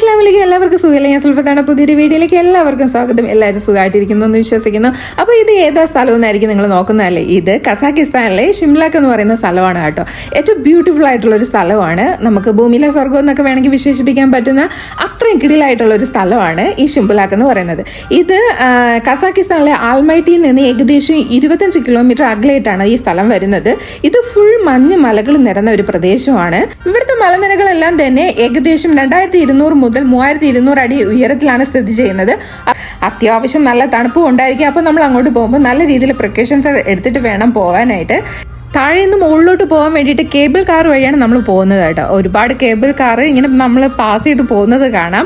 അസ്ലാമലിക്കും എല്ലാവർക്കും സുഖമില്ല? ഞാൻ സുൽഫത്താണ് പുതിയൊരു വീഡിയോയിലേക്ക് എല്ലാവർക്കും സ്വാഗതം. എല്ലാവരും സുഖമായിട്ടിരിക്കുന്നു എന്ന് വിശ്വസിക്കുന്നു. അപ്പോൾ ഇത് ഏതാ സ്ഥലമെന്നായിരിക്കും നിങ്ങൾ നോക്കുന്നതല്ലേ? ഇത് കസാക്കിസ്ഥാനിലെ ഷിംലാക്ക് എന്ന് പറയുന്ന സ്ഥലമാണ് കേട്ടോ. ഏറ്റവും ബ്യൂട്ടിഫുൾ ആയിട്ടുള്ള ഒരു സ്ഥലമാണ്. നമുക്ക് ഭൂമിയിലെ സ്വർഗം എന്നൊക്കെ വേണമെങ്കിൽ വിശേഷിപ്പിക്കാൻ പറ്റുന്ന അത്രയും കിടിലായിട്ടുള്ള ഒരു സ്ഥലമാണ് ഈ ഷിംബുലാക്ക് എന്ന് പറയുന്നത്. ഇത് കസാക്കിസ്ഥാനിലെ ആൽമൈറ്റിയിൽ നിന്ന് ഏകദേശം ഇരുപത്തഞ്ച് കിലോമീറ്റർ അകലെയായിട്ടാണ് ഈ സ്ഥലം വരുന്നത്. ഇത് ഫുൾ മഞ്ഞ് മലകൾ നിറഞ്ഞ ഒരു പ്രദേശമാണ്. ഇവിടുത്തെ മലനിരകളെല്ലാം തന്നെ ഏകദേശം രണ്ടായിരത്തി ഇരുന്നൂറ് മുതൽ മൂവായിരത്തി ഇരുന്നൂറ് അടി ഉയരത്തിലാണ് സ്ഥിതി ചെയ്യുന്നത്. അത്യാവശ്യം നല്ല തണുപ്പും ഉണ്ടായിരിക്കും. അപ്പോൾ നമ്മൾ അങ്ങോട്ട് പോകുമ്പോൾ നല്ല രീതിയിൽ പ്രിക്കോഷൻസ് എടുത്തിട്ട് വേണം പോകാനായിട്ട് താഴെ നിന്ന് മുകളിലോട്ട് പോകാൻ വേണ്ടിയിട്ട് കേബിൾ കാർ വഴിയാണ് നമ്മൾ പോകുന്നത് കേട്ടോ. ഒരുപാട് കേബിൾ കാർ ഇങ്ങനെ നമ്മൾ പാസ് ചെയ്ത് പോകുന്നത് കാണാം.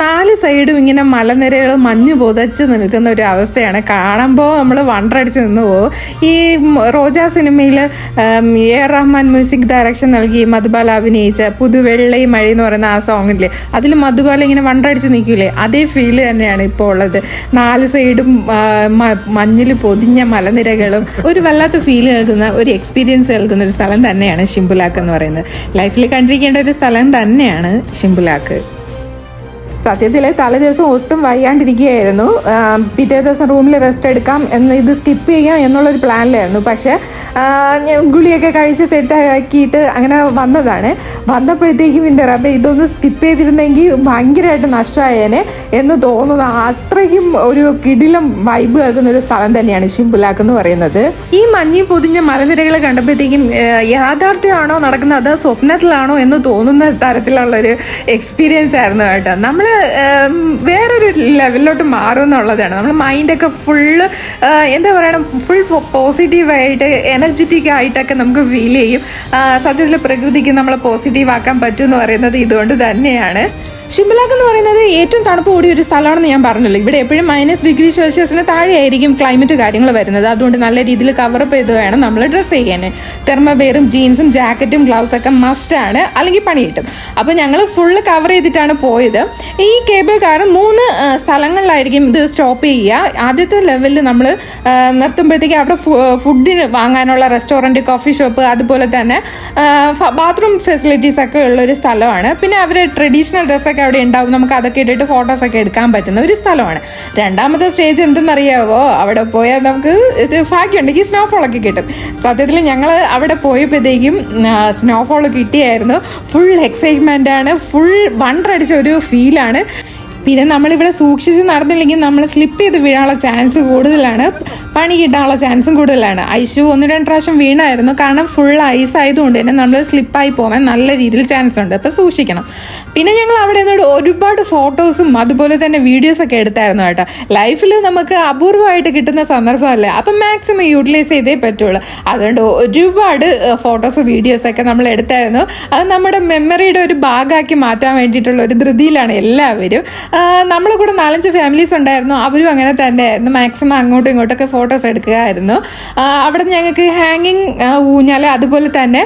നാല് സൈഡും ഇങ്ങനെ മലനിരകൾ മഞ്ഞ് പുതച്ച് നിൽക്കുന്ന ഒരു അവസ്ഥയാണ്. കാണുമ്പോൾ നമ്മൾ വണ്ടടിച്ച് നിന്ന് പോകും. ഈ റോജ സിനിമയിൽ എ റഹ്മാൻ മ്യൂസിക് ഡയറക്ഷൻ നൽകി മധുബാല അഭിനയിച്ച പുതുവെള്ളി മഴ എന്ന് പറയുന്ന ആ സോങ്ങില്ലേ അതിൽ മധുബാല ഇങ്ങനെ വണ്ടടിച്ച് നിൽക്കില്ലേ അതേ ഫീൽ തന്നെയാണ് ഇപ്പോൾ ഉള്ളത്. നാല് സൈഡും മഞ്ഞിൽ പൊതിഞ്ഞ മലനിരകളും ഒരു വല്ലാത്ത ഫീൽ നൽകുന്ന ഒരു എക്സ്പീരിയൻസ് കേൾക്കുന്ന ഒരു സ്ഥലം തന്നെയാണ് ഷിംബുലാക്ക് എന്ന് പറയുന്നത്. ലൈഫിൽ കണ്ടിരിക്കേണ്ട ഒരു സ്ഥലം തന്നെയാണ് ഷിംബുലാക്ക്. സത്യത്തിൽ തലേ ദിവസം ഒട്ടും വയ്യാണ്ടിരിക്കുകയായിരുന്നു. പിറ്റേ ദിവസം റൂമിൽ റെസ്റ്റ് എടുക്കാം എന്ന് ഇത് സ്കിപ്പ് ചെയ്യാം എന്നുള്ളൊരു പ്ലാനിലായിരുന്നു പക്ഷെ ഗുളിയൊക്കെ കഴിച്ച് സെറ്റാക്കിയിട്ട് അങ്ങനെ വന്നതാണ്. വന്നപ്പോഴത്തേക്കും എന്റെ റബ്ബെ ഇതൊന്ന് സ്കിപ്പ് ചെയ്തിരുന്നെങ്കിൽ ഭയങ്കരമായിട്ട് നഷ്ടമായേനെ എന്ന് തോന്നുന്നത് അത്രയ്ക്കും ഒരു കിടിലം വൈബ് കേൾക്കുന്ന ഒരു സ്ഥലം തന്നെയാണ് ശിംപുലാക്ക് എന്ന് പറയുന്നത്. ഈ മഞ്ഞി പൊതിഞ്ഞ മലനിരകൾ കണ്ടപ്പോഴത്തേക്കും യാഥാർത്ഥ്യമാണോ നടക്കുന്നത്? അതോ സ്വപ്നത്തിലാണോ എന്ന് തോന്നുന്ന തരത്തിലുള്ളൊരു എക്സ്പീരിയൻസ് ആയിരുന്നു കേട്ടോ. നമ്മൾ വേറൊരു ലെവലിലോട്ട് മാറും എന്നുള്ളതാണ് നമ്മൾ മൈൻഡൊക്കെ ഫുള്ള് എന്താ പറയണം ഫുൾ പോസിറ്റീവായിട്ട് എനർജറ്റിക് ആയിട്ടൊക്കെ നമുക്ക് ഫീൽ ചെയ്യും. സത്യത്തിൽ പ്രകൃതിക്ക് നമ്മളെ പോസിറ്റീവ് ആക്കാൻ പറ്റും എന്ന് പറയുന്നത് ഇതുകൊണ്ട് തന്നെയാണ്. ഷിംലാക്ക് എന്ന് പറയുന്നത് ഏറ്റവും തണുപ്പ് കൂടിയ ഒരു സ്ഥലമാണെന്ന് ഞാൻ പറഞ്ഞല്ലോ. ഇവിടെ എപ്പോഴും മൈനസ് ഡിഗ്രി സെൽഷ്യസിന് താഴെയായിരിക്കും ക്ലൈമറ്റ് കാര്യങ്ങൾ വരുന്നത്. അതുകൊണ്ട് നല്ല രീതിയിൽ കവറപ്പ് ചെയ്ത് വേണം നമ്മൾ ഡ്രസ്സ് ചെയ്യാൻ തെർമബെയറും ജീൻസും ജാക്കറ്റും ഗ്ലൗസ് ഒക്കെ മസ്റ്റ് ആണ്. അല്ലെങ്കിൽ പണി കിട്ടും അപ്പോൾ ഞങ്ങൾ ഫുള്ള് കവർ ചെയ്തിട്ടാണ് പോയത്. ഈ കേബിൾ കാർ മൂന്ന് സ്ഥലങ്ങളിലായിരിക്കും ഇത് സ്റ്റോപ്പ് ചെയ്യുക. ആദ്യത്തെ ലെവലിൽ നമ്മൾ നിർത്തുമ്പോഴത്തേക്ക് അവിടെ ഫുഡിന് വാങ്ങാനുള്ള റെസ്റ്റോറന്റ് കോഫി ഷോപ്പ് അതുപോലെ തന്നെ ബാത്റൂം ഫെസിലിറ്റീസ് ഒക്കെ ഉള്ള ഒരു സ്ഥലമാണ്. പിന്നെ അവർ ട്രഡീഷണൽ ഡ്രസ്സൊക്കെ അവിടെ ഉണ്ടാവും. നമുക്ക് അതൊക്കെ ഇട്ടിട്ട് ഫോട്ടോസ് ഒക്കെ എടുക്കാൻ പറ്റുന്ന ഒരു സ്ഥലമാണ്. രണ്ടാമത്തെ സ്റ്റേജ് എന്തെന്നറിയാവോ? അവിടെ പോയാൽ നമുക്ക് ഇത് ഭാഗ്യമുണ്ടെങ്കിൽ സ്നോഫോൾ ഒക്കെ കിട്ടും. സത്യത്തിൽ ഞങ്ങൾ അവിടെ പോയപ്പോഴത്തേക്കും സ്നോഫോൾ കിട്ടിയായിരുന്നു. ഫുൾ എക്സൈറ്റ്മെന്റ് ആണ്. ഫുൾ വണ്ടറടിച്ച ഒരു ഫീലാണ് പിന്നെ നമ്മളിവിടെ സൂക്ഷിച്ച് നടന്നില്ലെങ്കിൽ നമ്മൾ സ്ലിപ്പ് ചെയ്ത് വീഴാനുള്ള ചാൻസ് കൂടുതലാണ്. പണി കിട്ടാനുള്ള ചാൻസും കൂടുതലാണ്. ഐശു ഒന്ന് രണ്ട് പ്രാവശ്യം വീണായിരുന്നു. കാരണം ഫുൾ ഐസ് ആയതുകൊണ്ട് തന്നെ നമ്മൾ സ്ലിപ്പായി പോകാൻ നല്ല രീതിയിൽ ചാൻസ് ഉണ്ട്. അപ്പോൾ സൂക്ഷിക്കണം. പിന്നെ ഞങ്ങൾ അവിടെ നിന്നോട് ഒരുപാട് ഫോട്ടോസും അതുപോലെ തന്നെ വീഡിയോസൊക്കെ എടുത്തായിരുന്നു കേട്ടോ. ലൈഫിൽ നമുക്ക് അപൂർവമായിട്ട് കിട്ടുന്ന സന്ദർഭമല്ലേ? അപ്പം മാക്സിമം യൂട്ടിലൈസ് ചെയ്തേ പറ്റുള്ളൂ. അതുകൊണ്ട് ഒരുപാട് ഫോട്ടോസ് വീഡിയോസൊക്കെ നമ്മൾ എടുത്തായിരുന്നു. അത് നമ്മുടെ മെമ്മറിയുടെ ഒരു ഭാഗമാക്കി മാറ്റാൻ വേണ്ടിയിട്ടുള്ള ഒരു ധൃതിയിലാണ് എല്ലാവരും. നമ്മളെ കൂടെ നാലഞ്ച് ഫാമിലീസ് ഉണ്ടായിരുന്നു. അവരും അങ്ങനെ തന്നെ ആയിരുന്നു മാക്സിമം അങ്ങോട്ടും ഇങ്ങോട്ടൊക്കെ ഫോട്ടോസ് എടുക്കുകയായിരുന്നു. അവിടെ ഞങ്ങൾക്ക് ഹാങ്ങിങ് ഊഞ്ഞാൽ അതുപോലെ തന്നെ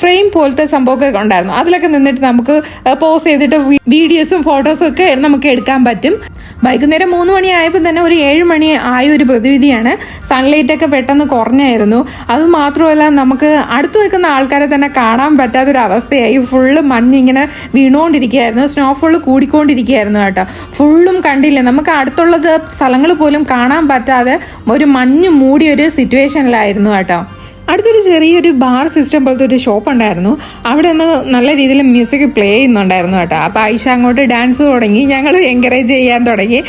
ഫ്രെയിം പോലത്തെ സംഭവമൊക്കെ ഉണ്ടായിരുന്നു. അതിലൊക്കെ നിന്നിട്ട് നമുക്ക് പോസ് ചെയ്തിട്ട് വീഡിയോസും ഫോട്ടോസും ഒക്കെ നമുക്ക് എടുക്കാൻ പറ്റും. വൈകുന്നേരം മൂന്ന് മണി ആയപ്പോൾ തന്നെ ഒരു ഏഴ് മണി ആയ ഒരു പ്രതിവിധിയാണ്. സൺലൈറ്റൊക്കെ പെട്ടെന്ന് കുറഞ്ഞായിരുന്നു. അതുമാത്രമല്ല നമുക്ക് അടുത്ത് നിൽക്കുന്ന ആൾക്കാരെ തന്നെ കാണാൻ പറ്റാത്തൊരു അവസ്ഥയായി ഫുള്ള് മഞ്ഞ് ഇങ്ങനെ വീണുകൊണ്ടിരിക്കുകയായിരുന്നു. സ്നോഫോൾ കൂടിക്കൊണ്ടിരിക്കുകയായിരുന്നു. കേട്ടോ. ഫുള്ളും കണ്ടില്ല? നമുക്ക് അടുത്തുള്ളത് സ്ഥലങ്ങൾ പോലും കാണാൻ പറ്റാതെ ഒരു മഞ്ഞ് മൂടിയൊരു സിറ്റുവേഷനിലായിരുന്നു കേട്ടോ. അടുത്തൊരു ചെറിയൊരു ബാർ സിസ്റ്റം പോലത്തെ ഒരു ഷോപ്പ് ഉണ്ടായിരുന്നു. അവിടെ നിന്ന് നല്ല രീതിയിൽ മ്യൂസിക് പ്ലേ ചെയ്യുന്നുണ്ടായിരുന്നു കേട്ടോ. അപ്പോൾ ആയിഷ അങ്ങോട്ട് ഡാൻസ് തുടങ്ങി. ഞങ്ങൾ എൻകറേജ് ചെയ്യാൻ തുടങ്ങി.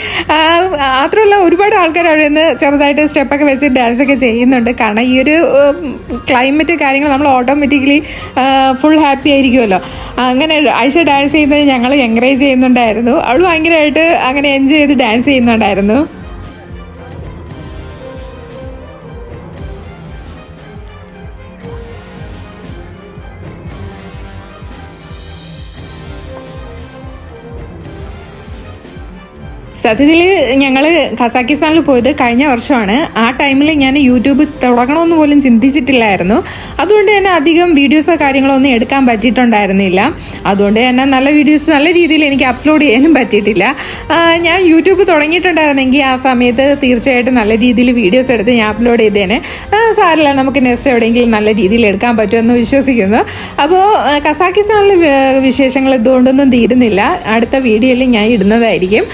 മാത്രമല്ല ഒരുപാട് ആൾക്കാർ അവിടെ നിന്ന് ചെറുതായിട്ട് സ്റ്റെപ്പൊക്കെ വെച്ച് ഡാൻസ് ഒക്കെ ചെയ്യുന്നുണ്ട്. കാരണം ഈ ഒരു ക്ലൈമറ്റ് കാര്യങ്ങൾ നമ്മൾ ഓട്ടോമാറ്റിക്കലി ഫുൾ ഹാപ്പി ആയിരിക്കുമല്ലോ. അങ്ങനെ ആയിഷ ഡാൻസ് ചെയ്യുന്നത് ഞങ്ങൾ എൻകറേജ് ചെയ്യുന്നുണ്ടായിരുന്നു. അവൾ ഭയങ്കരമായിട്ട് അങ്ങനെ എൻജോയ് ചെയ്ത് ഡാൻസ് ചെയ്യുന്നുണ്ടായിരുന്നു. സത്യത്തിൽ ഞങ്ങൾ ഖസാക്കിസ്ഥാനിൽ പോയത് കഴിഞ്ഞ വർഷമാണ്. ആ ടൈമിൽ ഞാൻ യൂട്യൂബ് തുടങ്ങണമെന്ന് പോലും ചിന്തിച്ചിട്ടില്ലായിരുന്നു. അതുകൊണ്ട് തന്നെ അധികം വീഡിയോസോ കാര്യങ്ങളോ ഒന്നും എടുക്കാൻ പറ്റിയിട്ടുണ്ടായിരുന്നില്ല. അതുകൊണ്ട് തന്നെ നല്ല വീഡിയോസ് നല്ല രീതിയിൽ എനിക്ക് അപ്ലോഡ് ചെയ്യാനും പറ്റിയിട്ടില്ല. ഞാൻ യൂട്യൂബ് തുടങ്ങിയിട്ടുണ്ടായിരുന്നെങ്കിൽ ആ സമയത്ത് തീർച്ചയായിട്ടും നല്ല രീതിയിൽ വീഡിയോസ് എടുത്ത് ഞാൻ അപ്ലോഡ് ചെയ്തേനെ. സാരല്ല നമുക്ക് നെക്സ്റ്റ് എവിടെയെങ്കിലും നല്ല രീതിയിൽ എടുക്കാൻ പറ്റുമെന്ന് വിശ്വസിക്കുന്നു. അപ്പോൾ കസാക്കിസ്ഥാനിലെ വിശേഷങ്ങൾ ഇതുകൊണ്ടൊന്നും തീരുന്നില്ല. അടുത്ത വീഡിയോയിൽ ഞാൻ ഇടുന്നതായിരിക്കും.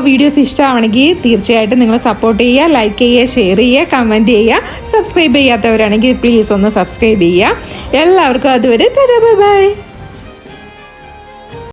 അപ്പോൾ വീഡിയോസ് ഇഷ്ടമാണെങ്കിൽ തീർച്ചയായിട്ടും നിങ്ങൾ സപ്പോർട്ട് ചെയ്യുക ലൈക്ക് ചെയ്യുക ഷെയർ ചെയ്യുക കമന്റ് ചെയ്യുക സബ്സ്ക്രൈബ് ചെയ്യാത്തവരാണെങ്കിൽ പ്ലീസ് ഒന്ന് സബ്സ്ക്രൈബ് ചെയ്യുക. എല്ലാവർക്കും അതുവരെ ബൈ ബൈ